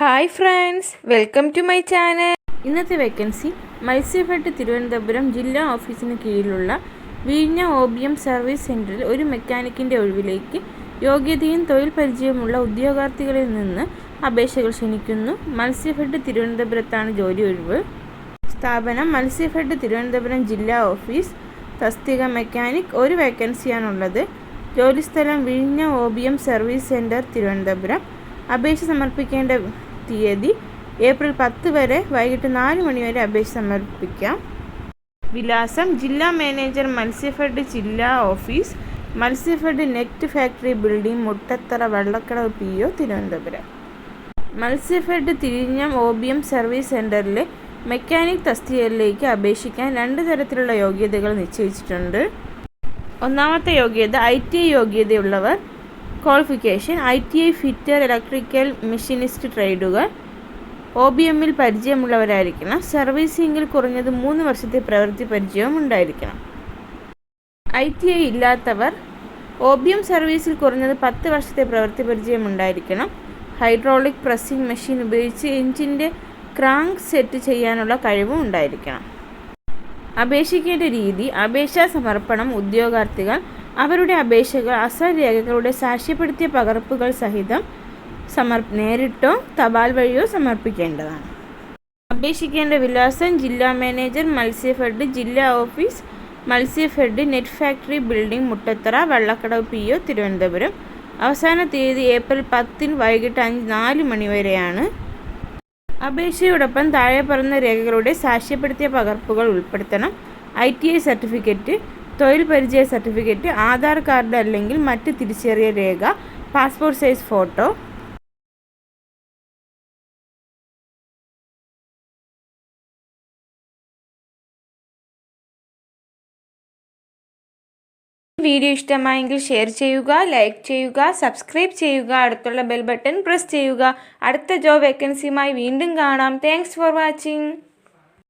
Hi friends welcome to my channel. ഇന്നത്തെ vacancy Matsyafed Thiruvananthapuram ജില്ലാ ഓഫീസിന് കീഴിലുള്ള ബി എം സർവീസ് സെന്ററിൽ ഒരു മെക്കാനിക്കിന്റെ ഒഴിവിലേക്ക് യോഗ്യതയും തൊഴിൽ പരിചയമുള്ള ഉദ്യോഗാർത്ഥികളിൽ നിന്ന് അപേക്ഷകൾ ക്ഷണിക്കുന്നു. മത്സ്യഫെഡ് തിരുവനന്തപുരത്താണ് ജോലി ഒഴിവ്. സ്ഥാപനം മത്സ്യഫെഡ് തിരുവനന്തപുരം ജില്ലാ ഓഫീസ്. തസ്തിക മെക്കാനിക് ഒരു വേക്കൻസിയാണുള്ളത്. ജോലിസ്ഥലം വിഴിഞ്ഞ എം സർവീസ് സെന്റർ തിരുവനന്തപുരം. അപേക്ഷ സമർപ്പിക്കേണ്ട തീയതി ഏപ്രിൽ പത്ത് വരെ വൈകിട്ട് നാല് മണിവരെ അപേക്ഷ സമർപ്പിക്കാം. വിലാസം ജില്ലാ മാനേജർ മത്സ്യഫെഡ് ജില്ലാ office Matsyafed net factory building Muttathara Vellakkadavu P O Thiruvananthapuram. Matsyafed തിരിഞ്ഞം O B M service സെന്ററിലെ മെക്കാനിക് തസ്തികയിലേക്ക് അപേക്ഷിക്കാൻ രണ്ട് തരത്തിലുള്ള യോഗ്യതകൾ നിശ്ചയിച്ചിട്ടുണ്ട്. ഒന്നാമത്തെ യോഗ്യത I T യോഗ്യതയുള്ളവർ qualification I T I fitter electrical machinist ട്രേഡുകൾ O B എമ്മിൽ പരിചയമുള്ളവരായിരിക്കണം. സർവീസിംഗിൽ കുറഞ്ഞത് മൂന്ന് വർഷത്തെ പ്രവൃത്തി പരിചയവും ഉണ്ടായിരിക്കണം. ഐ ടി ഐ ഇല്ലാത്തവർ ഒ ബി എം സർവീസിൽ കുറഞ്ഞത് പത്ത് വർഷത്തെ പ്രവൃത്തി പരിചയം ഉണ്ടായിരിക്കണം. ഹൈഡ്രോളിക് പ്രസ്സിംഗ് മെഷീൻ ഉപയോഗിച്ച് എഞ്ചിന്റെ ക്രാങ്ക് സെറ്റ് ചെയ്യാനുള്ള കഴിവും ഉണ്ടായിരിക്കണം. അപേക്ഷിക്കേണ്ട രീതി അപേക്ഷാ സമർപ്പണം ഉദ്യോഗാർത്ഥികൾ അവരുടെ അപേക്ഷകൾ അസൽ രേഖകളുടെ സാക്ഷ്യപ്പെടുത്തിയ പകർപ്പുകൾ സഹിതം സമർ നേരിട്ടോ തപാൽ വഴിയോ സമർപ്പിക്കേണ്ടതാണ്. അപേക്ഷിക്കേണ്ട വിലാസം ജില്ലാ മാനേജർ മത്സ്യഫെഡ് ജില്ലാ office Matsyafed net factory building Muttathara Vellakkadavu P O Thiruvananthapuram. അവസാന തീയതി ഏപ്രിൽ പത്തിന് വൈകിട്ട് അഞ്ച് നാല് മണി വരെയാണ്. അപേക്ഷയോടൊപ്പം താഴെ പറഞ്ഞ രേഖകളുടെ സാക്ഷ്യപ്പെടുത്തിയ പകർപ്പുകൾ ഉൾപ്പെടുത്തണം. ഐ ടി ഐ സർട്ടിഫിക്കറ്റ് തൊഴിൽ പരിചയ സർട്ടിഫിക്കറ്റ് ആധാർ കാർഡ് അല്ലെങ്കിൽ മറ്റ് തിരിച്ചറിയ രേഖ പാസ്പോർട്ട് സൈസ് ഫോട്ടോ. വീഡിയോ ഇഷ്ടമായെങ്കിൽ ഷെയർ ചെയ്യുക ലൈക്ക് ചെയ്യുക സബ്സ്ക്രൈബ് ചെയ്യുക അടുത്തുള്ള ബെൽ ബട്ടൺ പ്രസ് ചെയ്യുക. അടുത്ത ജോബ് വേക്കൻസിയുമായി വീണ്ടും കാണാം. Thanks for watching